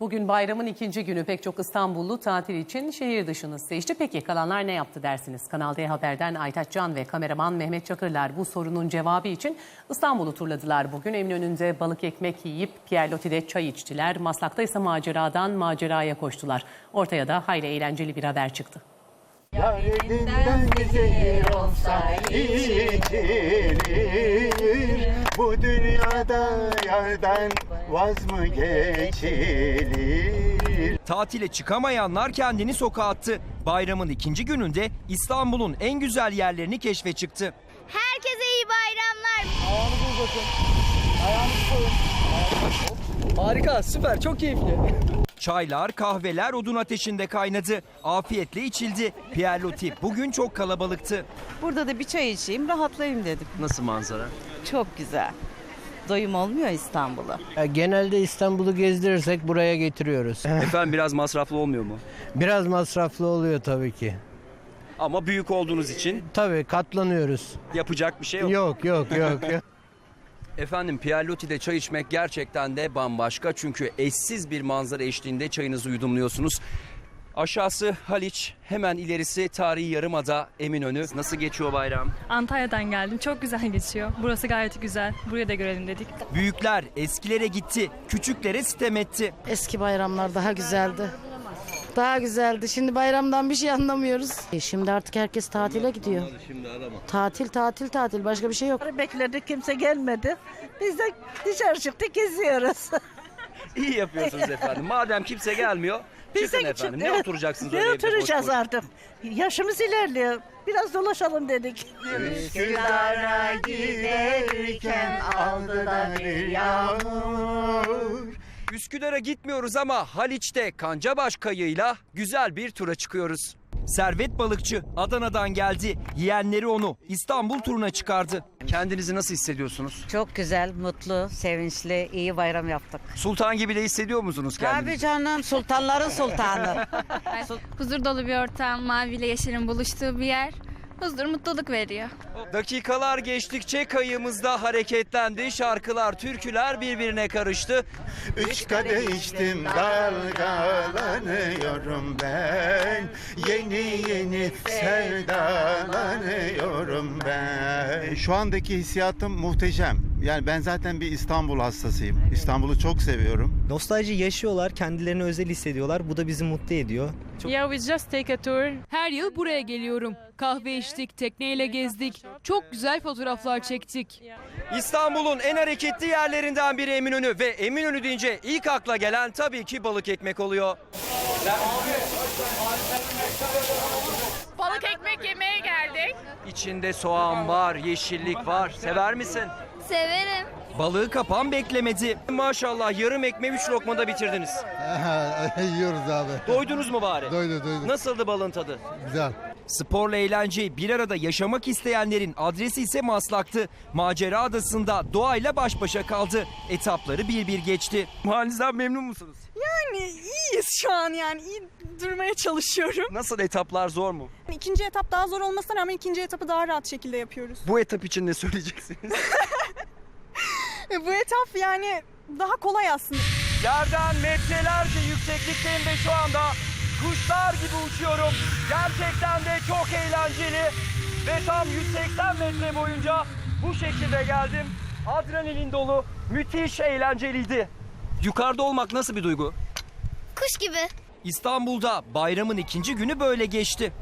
Bugün bayramın ikinci günü pek çok İstanbullu tatil için şehir dışını seçti. Peki kalanlar ne yaptı dersiniz? Kanal D Haber'den Aytaç Can ve kameraman Mehmet Çakırlar bu sorunun cevabı için İstanbul'u turladılar. Bugün Eminönü'nde balık ekmek yiyip Pierre Loti'de çay içtiler. Maslak'ta ise maceradan maceraya koştular. Ortaya da hayli eğlenceli bir haber çıktı. Yar elinden zehir olsa içilir Bu dünyada yardan vaz mı geçilir Tatile çıkamayanlar kendini sokağa attı. Bayramın ikinci gününde İstanbul'un en güzel yerlerini keşfe çıktı. Herkese iyi bayramlar. Harika, süper, çok keyifli. Çaylar, kahveler odun ateşinde kaynadı. Afiyetle içildi. Pierre Loti bugün çok kalabalıktı. Burada da bir çay içeyim, rahatlayayım dedim. Nasıl manzara? Çok güzel. Doyum olmuyor İstanbul'a. Ya Genelde İstanbul'u gezdirirsek buraya getiriyoruz. Efendim biraz masraflı olmuyor mu? Biraz masraflı oluyor tabii ki. Ama büyük olduğunuz için Tabii katlanıyoruz. yapacak bir şey yok. Yok yok yok. yok. Efendim Pierre Loti'de çay içmek gerçekten de bambaşka. Çünkü eşsiz bir manzara eşliğinde çayınızı yudumluyorsunuz. Aşağısı Haliç, hemen ilerisi tarihi yarımada Eminönü. Nasıl geçiyor bayram? Antalya'dan geldim. Çok güzel geçiyor. Burası gayet güzel. Buraya da görelim dedik. Büyükler eskilere gitti, küçüklere sitem etti. Eski bayramlar daha güzeldi. Daha güzeldi. Şimdi bayramdan bir şey anlamıyoruz. E şimdi artık herkes tatile gidiyor. Tatil, tatil, tatil. Başka bir şey yok. Bekledik, kimse gelmedi. Biz de dışarı çıktık, geziyoruz. İyi yapıyorsunuz efendim. Madem kimse gelmiyor, çıkın efendim. Ne oturacaksınız Ne öyle evde boş oturacağız boş? artık? Yaşımız ilerliyor. Biraz dolaşalım dedik. Üsküdar'a giderken aldı da bir yağmur Üsküdar'a gitmiyoruz ama Haliç'te Kancabaş kayığıyla güzel bir tura çıkıyoruz. Servet balıkçı Adana'dan geldi. Yeğenleri onu İstanbul turuna çıkardı. Kendinizi nasıl hissediyorsunuz? Çok güzel, mutlu, sevinçli, iyi bayram yaptık. Sultan gibi de hissediyor musunuz kendinizi? canım, sultanların sultanı. Huzur dolu bir ortam, mavi ile yeşilin buluştuğu bir yer. Huzur, mutluluk veriyor. Dakikalar geçtikçe kayığımızda hareketlendi. Şarkılar, türküler birbirine karıştı. Üç kadeh içtim dalgalanıyorum ben Yeni yeni sevdalanıyorum ben Şu andaki hissiyatım muhteşem Yani ben zaten bir İstanbul hastasıyım İstanbul'u çok seviyorum Nostalji yaşıyorlar, kendilerini özel hissediyorlar. Bu da bizi mutlu ediyor. Yeah, we just take a tour. Her yıl buraya geliyorum. Kahve içtik, tekneyle gezdik. Çok güzel fotoğraflar çektik. İstanbul'un en hareketli yerlerinden biri Eminönü ve Eminönü deyince ilk akla gelen tabii ki balık ekmek oluyor. Balık ekmek yemeye geldik. İçinde soğan var, yeşillik var. Sever misin? Severim. Balığı kapan beklemedi. Maşallah yarım ekmeği üç lokmada bitirdiniz. Yiyoruz abi Doydunuz mu bari? Doydu doydu Nasıldı balığın tadı? güzel Sporla eğlenceyi bir arada yaşamak isteyenlerin adresi ise Maslak'tı. Macera adasında doğayla baş başa kaldı. Etapları bir bir geçti. Halinizden memnun musunuz? İyiyiz şu an yani. iyi durmaya çalışıyorum. Nasıl etaplar zor mu? İkinci etap daha zor olmasına rağmen ikinci etapı daha rahat şekilde yapıyoruz. Bu etap için ne söyleyeceksiniz? Bu etap yani daha kolay aslında. Yerden metrelerce yükseklikteyim ve şu anda kuşlar gibi uçuyorum. Gerçekten de çok eğlenceli ve tam 180 metre boyunca bu şekilde geldim. Adrenalin dolu, müthiş eğlenceliydi. Yukarıda olmak nasıl bir duygu? Kuş gibi. İstanbul'da bayramın ikinci günü böyle geçti.